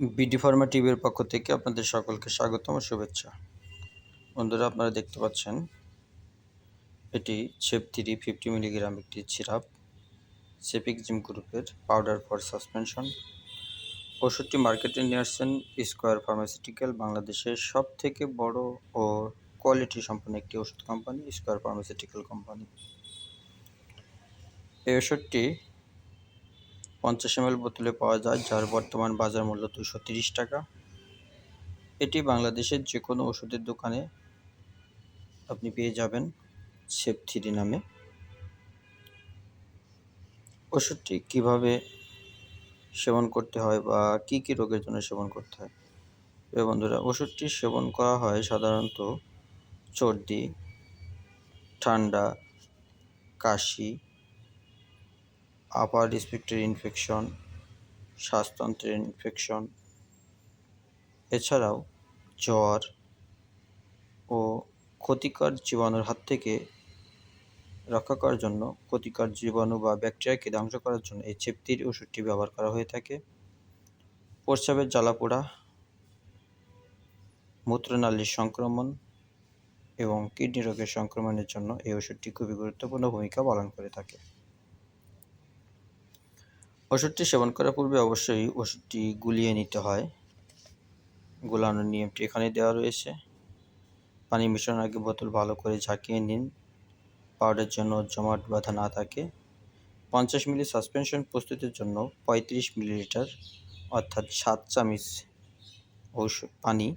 BD Pharma টিভির পক্ষ থেকে আপনাদের সকলকে স্বাগতম ও শুভেচ্ছা। বন্ধুরা, আপনারা দেখতে পাচ্ছেন, এটি ছেপ থ্রি ফিফটি মিলিগ্রাম একটি সিরাপ, সেপিক জিম গ্রুপের পাউডার ফর সাসপেনশন। ওষুধটি মার্কেটে নিয়ে আসছেন স্কোয়ার ফার্মাসিউটিক্যাল, বাংলাদেশের সব থেকে বড় ও কোয়ালিটি সম্পন্ন একটি ওষুধ কোম্পানি, স্কোয়ার ফার্মাসিউটিক্যাল কোম্পানি। এই ওষুধটি পঞ্চাশ এম বোতলে পাওয়া যায়, যার বর্তমান বাজার মূল্য দুশো তিরিশ টাকা। এটি বাংলাদেশের যে কোনো ওষুধের দোকানে আপনি পেয়ে যাবেন সেপ থ্রি নামে। ওষুধটি কীভাবে সেবন করতে হয় বা কি কি রোগের জন্য সেবন করতে হয়? প্রিয় বন্ধুরা, ওষুধটি সেবন করা হয় সাধারণত সর্দি ঠান্ডা, কাশি আপার রেসপিরেটরি ইনফেকশন শ্বাসতন্ত্রের ইনফেকশন এছাড়াও জ্বর ও ক্ষতিকর জীবাণুর হাত থেকে রক্ষা করার জন্য ক্ষতিকর জীবাণু বা ব্যাকটেরিয়াকে ধ্বংস করার জন্য এই চেপতির ওষুধটি ব্যবহার করা হয়ে থাকে। প্রস্রাবের জ্বালাপোড়া, মূত্রনালীর সংক্রমণ এবং কিডনি রোগের সংক্রমণের জন্য এই ওষুধটি খুবই গুরুত্বপূর্ণ ভূমিকা পালন করে থাকে। ওষুধটি সেবন করার পূর্বে অবশ্যই ওষুধটি গুলিয়ে নিতে হয়। গোলানোর নিয়মটি এখানে দেওয়া রয়েছে। পানি মিশানোর আগে বোতল ভালো করে ঝাঁকিয়ে নিন। পাউডার জন্য জমাট বাঁধা না থাকে। পঞ্চাশ মিলি সাসপেনশন প্রস্তুতির জন্য পঁয়ত্রিশ মিলিলিটার অর্থাৎ সাত চামিচ ঔষধ পানি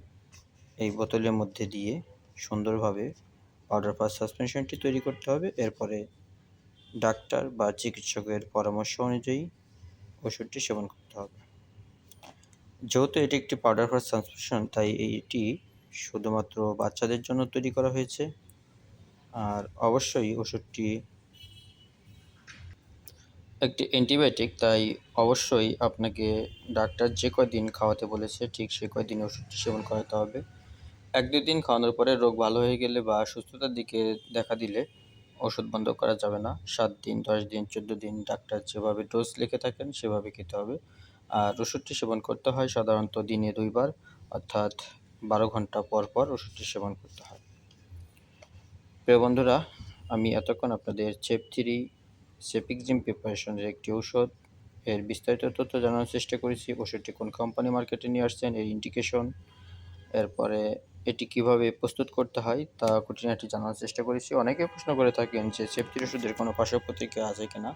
এই বোতলের মধ্যে দিয়ে সুন্দরভাবে পাউডার পাস সাসপেনশনটি তৈরি করতে হবে। এরপরে ডাক্তার বা চিকিৎসকের পরামর্শ অনুযায়ী ওষুধটি সেবন করতে হবে। যেহেতু এটি একটি পাউডার ফর সাসপেনশন তাই এটি শুধুমাত্র বাচ্চাদের জন্য তৈরি করা হয়েছে। আর অবশ্যই ওষুধটি একটি অ্যান্টিবায়োটিক তাই অবশ্যই আপনাকে ডাক্তার যে কয়দিন খাওয়াতে বলেছে, ঠিক সে কয়দিন ওষুধটি সেবন করাতে হবে। এক দুই দিন খাওয়ানোর পরে রোগ ভালো হয়ে গেলে বা সুস্থতার দিকে দেখা দিলে ওষুধ বন্ধ করা যাবে না। সাত দিন, দশ দিন, চোদ্দ দিন ডাক্তার যেভাবে ডোজ লিখে থাকেন, সেভাবে খেতে হবে। আর ওষুধটি সেবন করতে হয় সাধারণত দিনে দুইবার, অর্থাৎ বারো ঘণ্টা পর পর ওষুধটি সেবন করতে হয়। প্রিয় বন্ধুরা, আমি এতক্ষণ আপনাদের চেপ থ্রি সেপিকজিম প্রিপারেশনের একটি ঔষধ, এর বিস্তারিত তথ্য জানানোর চেষ্টা করেছি। ওষুধটি কোন কোম্পানি মার্কেটে নিয়ে আসছেন, এর ইন্ডিকেশন এরপরে এটি কীভাবে প্রস্তুত করতে হয় তা খুঁটিনাটি জানার চেষ্টা করেছি। অনেকে প্রশ্ন করে থাকেন যে সেফটির ওষুধের কোনো পার্শ্ব প্রতিক্রিয়া আছে কিনা?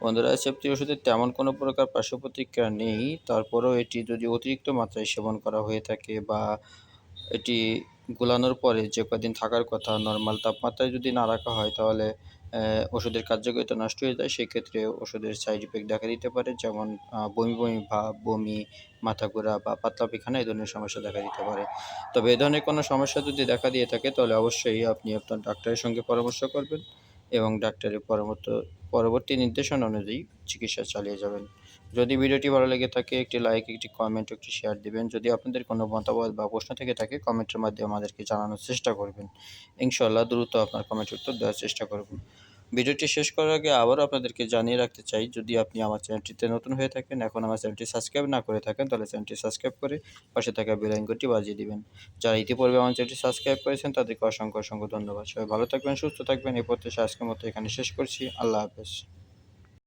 বন্ধুরা সেফটির ওষুধের তেমন কোনো প্রকার পার্শ্বপ্রতিক্রিয়া নেই। তারপরেও এটি যদি অতিরিক্ত মাত্রায় সেবন করা হয়ে থাকে বা এটি গুলানোর পরে যে কদিন থাকার কথা, নর্মাল তাপমাত্রায় যদি না রাখা হয়, তাহলে ওষুধের কার্যকারিতা নষ্ট হয়ে যায়, সেক্ষেত্রে ওষুধের সাইড ইফেক্ট দেখা দিতে পারে, যেমন বমি বমি ভাব বমি, মাথা ঘোরা বা পাতলা পায়খানা এই ধরনের সমস্যা দেখা দিতে পারে। তবে এ ধরনের কোনো সমস্যা যদি দেখা দিয়ে থাকে, তাহলে অবশ্যই আপনি আপনার ডাক্তারের সঙ্গে পরামর্শ করবেন এবং ডাক্তারের পরামর্শ, পরবর্তী নির্দেশনা অনুযায়ী চিকিৎসা চালিয়ে যাবেন। যদি ভিডিওটি ভালো লেগে থাকে, একটি লাইক একটি কমেন্ট একটি শেয়ার দিবেন। যদি আপনাদের কোনো মতামত বা প্রশ্ন থেকে থাকে, কমেন্টের মাধ্যমে আমাদেরকে জানানোর চেষ্টা করবেন। ইনশাল্লাহ দ্রুত আপনার কমেন্ট উত্তর দেওয়ার চেষ্টা করব। ভিডিওটি শেষ করার আগে আবারও আপনাদেরকে জানিয়ে রাখতে চাই, যদি আপনি আমার চ্যানেলটিতে নতুন হয়ে থাকেন, এখন আমার চ্যানেলটি সাবস্ক্রাইব না করে থাকেন, তাহলে চ্যানেলটি সাবস্ক্রাইব করে পাশে থাকা বেলাইনকটি বাজিয়ে দিবেন। যারা ইতিপূর্বে আমার চ্যানেলটি সাবস্ক্রাইব করেছেন, তাদেরকে অসংখ্য অসংখ্য ধন্যবাদ। সবাই ভালো থাকবেন, সুস্থ থাকবেন। এই প্রত্যাশা আজকের মতো এখানে শেষ করছি। আল্লাহ হাফেজ।